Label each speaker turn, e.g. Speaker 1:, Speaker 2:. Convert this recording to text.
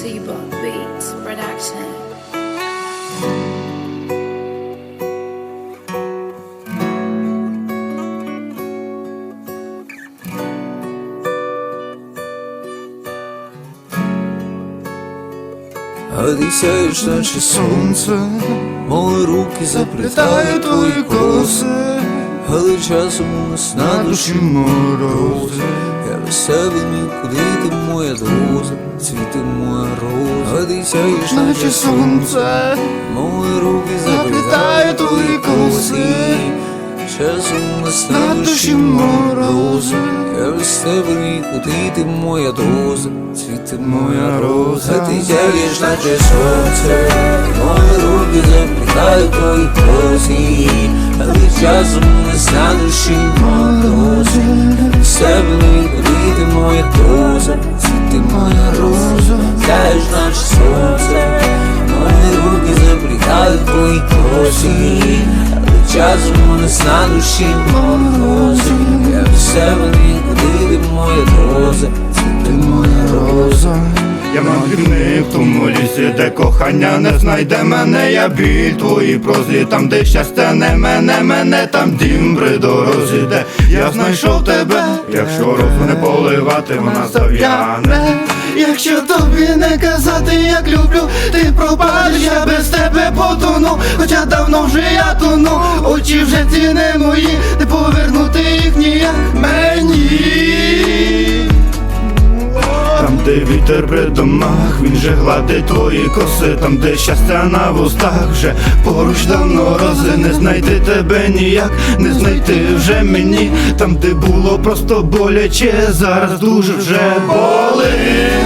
Speaker 1: Seabot Beats Production. Обещаешь наше
Speaker 2: солнце,
Speaker 1: мої руки заплітають твої коси, але часом у нас на душі
Speaker 2: морози.
Speaker 1: Без нікуди ти моя доза, цвіти моя роза, ти
Speaker 2: Наче сонце,
Speaker 1: мої руки
Speaker 2: заплітає твої коси.
Speaker 1: часом
Speaker 2: на душі морози.
Speaker 1: Я без тебе нікуди ти моя доза, цвіти моя роза, ти сяєш, наче сонце, мої руки заплітають твої коси, але часом на душі морози. Без нікуди ти моя доза, ти моя роза, сяєш, наше сонце, мої руки заплітають твої коси, але часом у нас на душі морози. Я в себе нікуди не моя
Speaker 2: кохання не знайде мене, я біль твої прозі, там, де щастя не мене, мене там дім при дорозі, де я знайшов тебе, якщо розу не поливати, вона зав'яне. Якщо тобі не казати, як люблю, ти пропадеш, я без тебе потону, хоча давно вже я тону, очі вже ці не мої, не повернути вітер при домах, він же гладить твої коси, там, де щастя на вустах, вже поруч давно рози, не знайти тебе ніяк, не знайти вже мені, там, де було просто боляче, зараз дуже вже болить.